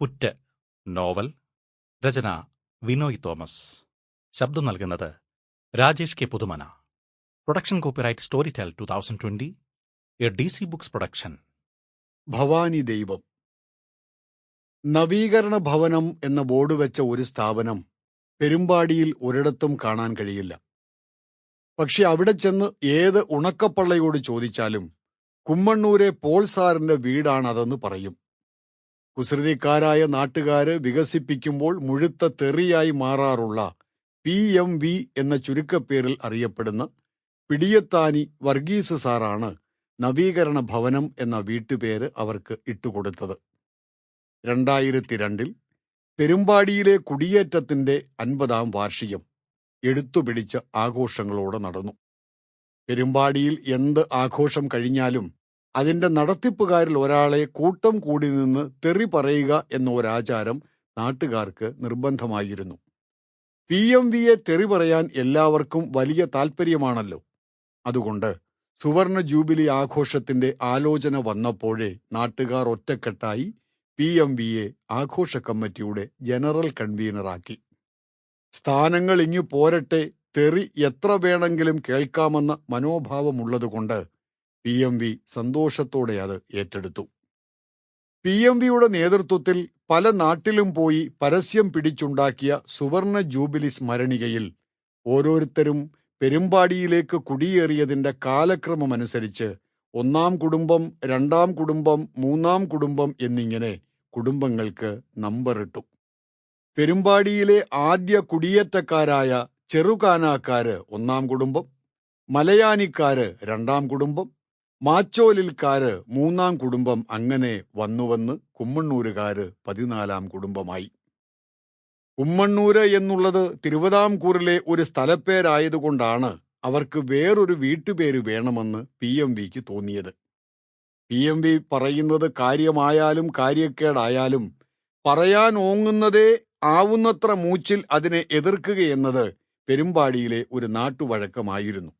പുറ്റ് novel രചന വിനോയ് തോമസ്. ശബ്ദം നൽകുന്നത് Rajesh K. Puthumana. Production copyright Storytel two thousand twenty A D C books production. Bhavani ദൈവം. നവീകരണ ഭവനം എന്ന ബോർഡ് വെച്ച ഒരു സ്ഥാപനം പെരുമ്പാടിയിൽ ഒരിടത്തും കാണാൻ കഴിയില്ല. പക്ഷെ അവിടെ ചെന്ന് ഏത് ഉണക്കപ്പള്ളയോട് ചോദിച്ചാലും കുമ്മണ്ണൂരെ പോൾ സാറിന്റെ വീടാണതെന്ന് പറയും. കുസൃതിക്കാരായ നാട്ടുകാര് വികസിപ്പിക്കുമ്പോൾ മുഴുത്ത തെറിയായി മാറാറുള്ള പി എം വി എന്ന ചുരുക്കപ്പേരിൽ അറിയപ്പെടുന്ന പിടിയത്താനി വർഗീസ് സാറാണ് നവീകരണ ഭവനം എന്ന വീട്ടുപേര് അവർക്ക് ഇട്ടുകൊടുത്തത്. രണ്ടായിരത്തി രണ്ടിൽ പെരുമ്പാടിയിലെ കുടിയേറ്റത്തിന്റെ അൻപതാം വാർഷികം എടുത്തുപിടിച്ച ആഘോഷങ്ങളോടെ നടന്നു. പെരുമ്പാടിയിൽ എന്ത് ആഘോഷം കഴിഞ്ഞാലും അതിന്റെ നടത്തിപ്പുകാരിൽ ഒരാളെ കൂട്ടം കൂടി നിന്ന് തെറി പറയുക എന്ന ഒരാചാരം നാട്ടുകാർക്ക് നിർബന്ധമായിരുന്നു. പി എം വിയെ തെറി പറയാൻ എല്ലാവർക്കും വലിയ താൽപ്പര്യമാണല്ലോ. അതുകൊണ്ട് സുവർണ ജൂബിലി ആഘോഷത്തിന്റെ ആലോചന വന്നപ്പോഴേ നാട്ടുകാർ ഒറ്റക്കെട്ടായി പി എം വിയെ ആഘോഷ കമ്മിറ്റിയുടെ ജനറൽ കൺവീനറാക്കി. സ്ഥാനങ്ങൾ ഇങ്ങു പോരട്ടെ തെറി എത്ര വേണമെങ്കിലും കേൾക്കാമെന്ന മനോഭാവമുള്ളതുകൊണ്ട് പി എം വി സന്തോഷത്തോടെ അത് ഏറ്റെടുത്തു. പി എം വിയുടെ നേതൃത്വത്തിൽ പല നാട്ടിലും പോയി പരസ്യം പിടിച്ചുണ്ടാക്കിയ സുവർണ ജൂബിലി സ്മരണികയിൽ ഓരോരുത്തരും പെരുമ്പാടിയിലേക്ക് കുടിയേറിയതിന്റെ കാലക്രമമനുസരിച്ച് ഒന്നാം കുടുംബം രണ്ടാം കുടുംബം മൂന്നാം കുടുംബം എന്നിങ്ങനെ കുടുംബങ്ങൾക്ക് നമ്പറിട്ടു. പെരുമ്പാടിയിലെ ആദ്യ കുടിയേറ്റക്കാരായ ചെറുകാനാക്കാര് ഒന്നാം കുടുംബം മലയാനിക്കാര് രണ്ടാം കുടുംബം മാച്ചോലിൽക്കാര് മൂന്നാം കുടുംബം അങ്ങനെ വന്നുവന്ന് കുമ്മണ്ണൂരുകാര് പതിനാലാം കുടുംബമായി. കുമ്മണ്ണൂര് എന്നുള്ളത് തിരുവിതാംകൂറിലെ ഒരു സ്ഥലപ്പേരായതുകൊണ്ടാണ് അവർക്ക് വേറൊരു വീട്ടുപേര് വേണമെന്ന് പി എം വിക്ക് തോന്നിയത്. പി എം വി പറയുന്നത് കാര്യമായാലും കാര്യക്കേടായാലും പറയാൻ ഓങ്ങുന്നതേ ആവുന്നത്ര മൂച്ചിൽ അതിനെ എതിർക്കുകയെന്നത് പെരുമ്പാടിയിലെ ഒരു നാട്ടുവഴക്കമായിരുന്നു.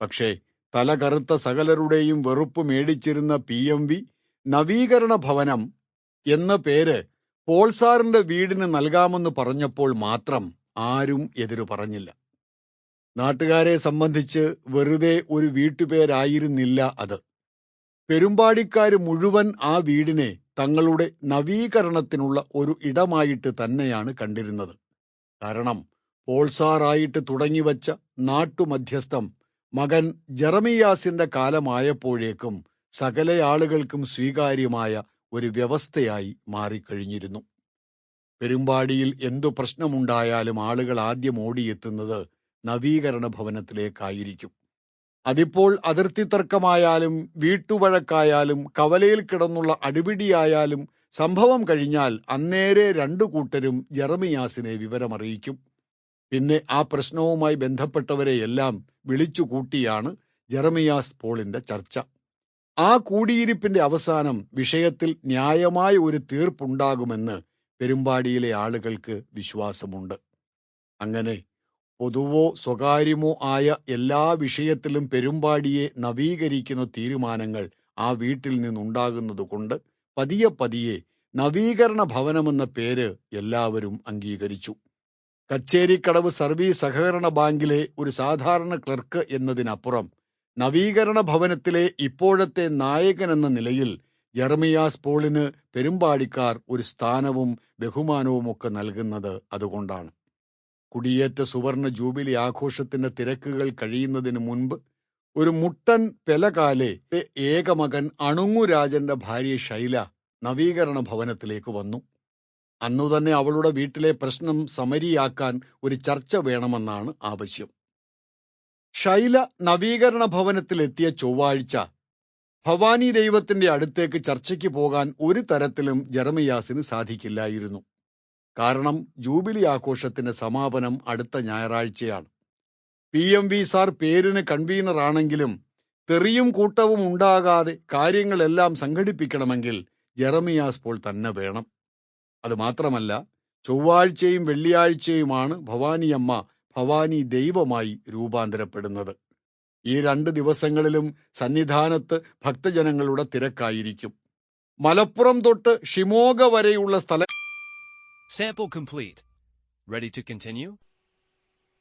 പക്ഷേ തലകറുത്ത സകലരുടെയും വെറുപ്പ് മേടിച്ചിരുന്ന പി എം വി നവീകരണ ഭവനം എന്ന പേര് പോൾസാറിന്റെ വീടിന് നൽകാമെന്ന് പറഞ്ഞപ്പോൾ മാത്രം ആരും എതിരു പറഞ്ഞില്ല. നാട്ടുകാരെ സംബന്ധിച്ച് വെറുതെ ഒരു വീട്ടുപേരായിരുന്നില്ല അത്. പെരുമ്പാടിക്കാർ മുഴുവൻ ആ വീടിനെ തങ്ങളുടെ നവീകരണത്തിനുള്ള ഒരു ഇടമായിട്ട് തന്നെയാണ് കണ്ടിരുന്നത്. കാരണം പോൾസാറായിട്ട് തുടങ്ങിവച്ച നാട്ടുമധ്യസ്ഥം മകൻ ജെറമിയാസിന്റെ കാലമായപ്പോഴേക്കും സകല ആളുകൾക്കും സ്വീകാര്യമായ ഒരു വ്യവസ്ഥയായി മാറിക്കഴിഞ്ഞിരുന്നു. പെരുമ്പാടിയിൽ എന്തു പ്രശ്നമുണ്ടായാലും ആളുകൾ ആദ്യം ഓടിയെത്തുന്നത് നവീകരണ ഭവനത്തിലേക്കായിരിക്കും അതിപ്പോൾ അതിർത്തി തർക്കമായാലും വീട്ടുവഴക്കായാലും കവലയിൽ കിടന്നുള്ള അടിപിടിയായാലും സംഭവം കഴിഞ്ഞാൽ അന്നേരെ രണ്ടു കൂട്ടരും ജെറമിയാസിനെ വിവരമറിയിക്കും. പിന്നെ ആ പ്രശ്നവുമായി ബന്ധപ്പെട്ടവരെയെല്ലാം വിളിച്ചുകൂട്ടിയാണ് ജെറമിയാസ് പോളിന്റെ ചർച്ച. ആ കൂടിയിരിപ്പിന്റെ അവസാനം വിഷയത്തിൽ ന്യായമായ ഒരു തീർപ്പുണ്ടാകുമെന്ന് പെരുമ്പാടിയിലെ ആളുകൾക്ക് വിശ്വാസമുണ്ട്. അങ്ങനെ പൊതുവോ സ്വകാര്യമോ ആയ എല്ലാ വിഷയത്തിലും പെരുമ്പാടിയെ നവീകരിക്കുന്ന തീരുമാനങ്ങൾ ആ വീട്ടിൽ നിന്നുണ്ടാകുന്നതുകൊണ്ട് പതിയെ പതിയെ നവീകരണ ഭവനമെന്ന പേര് എല്ലാവരും അംഗീകരിച്ചു. കച്ചേരിക്കടവ് സർവീസ് സഹകരണ ബാങ്കിലെ ഒരു സാധാരണ ക്ലർക്ക് എന്നതിനപ്പുറം നവീകരണ ഭവനത്തിലെ ഇപ്പോഴത്തെ നായകൻ എന്ന നിലയിൽ ജെർമിയാസ് പോളിന് പെരുമ്പാടിക്കാർ ഒരു സ്ഥാനവും ബഹുമാനവും ഒക്കെ നൽകുന്നത് അതുകൊണ്ടാണ്. കുടിയേറ്റ സുവർണ ജൂബിലി ആഘോഷത്തിന്റെ തിരക്കുകൾ കഴിയുന്നതിന് മുൻപ് ഒരു മുട്ടൻ പെലകാലെ ഏകമകൻ അണുങ്ങുരാജന്റെ ഭാര്യ ശൈല നവീകരണ ഭവനത്തിലേക്ക് വന്നു. അന്നുതന്നെ അവളുടെ വീട്ടിലെ പ്രശ്നം സമരിയാക്കാൻ ഒരു ചർച്ച വേണമെന്നാണ് ആവശ്യം. ശൈല നവീകരണ ഭവനത്തിലെത്തിയ ചൊവ്വാഴ്ച ഭവാനി ദൈവത്തിന്റെ അടുത്തേക്ക് ചർച്ചയ്ക്ക് പോകാൻ ഒരു തരത്തിലും ജെറമിയാസിന് സാധിക്കില്ലായിരുന്നു. കാരണം ജൂബിലി ആഘോഷത്തിന്റെ സമാപനം അടുത്ത ഞായറാഴ്ചയാണ്. പി എം വി സാർ പേരിന് കൺവീനർ ആണെങ്കിലും തെറിയും കൂട്ടവും ഉണ്ടാകാതെ കാര്യങ്ങളെല്ലാം സംഘടിപ്പിക്കണമെങ്കിൽ ജെറമിയാസ് പോൾ തന്നെ വേണം. അത് മാത്രമല്ല ചൊവ്വാഴ്ചയും വെള്ളിയാഴ്ചയുമാണ് ഭവാനിയമ്മ ഭവാനി ദൈവമായി രൂപാന്തരപ്പെടുന്നത് ഈ രണ്ട് ദിവസങ്ങളിലും സന്നിധാനത്ത് ഭക്തജനങ്ങളുടെ തിരക്കായിരിക്കും മലപ്പുറം തൊട്ട് ഷിമോഗ വരെയുള്ള സ്ഥല Sample complete. Ready to continue?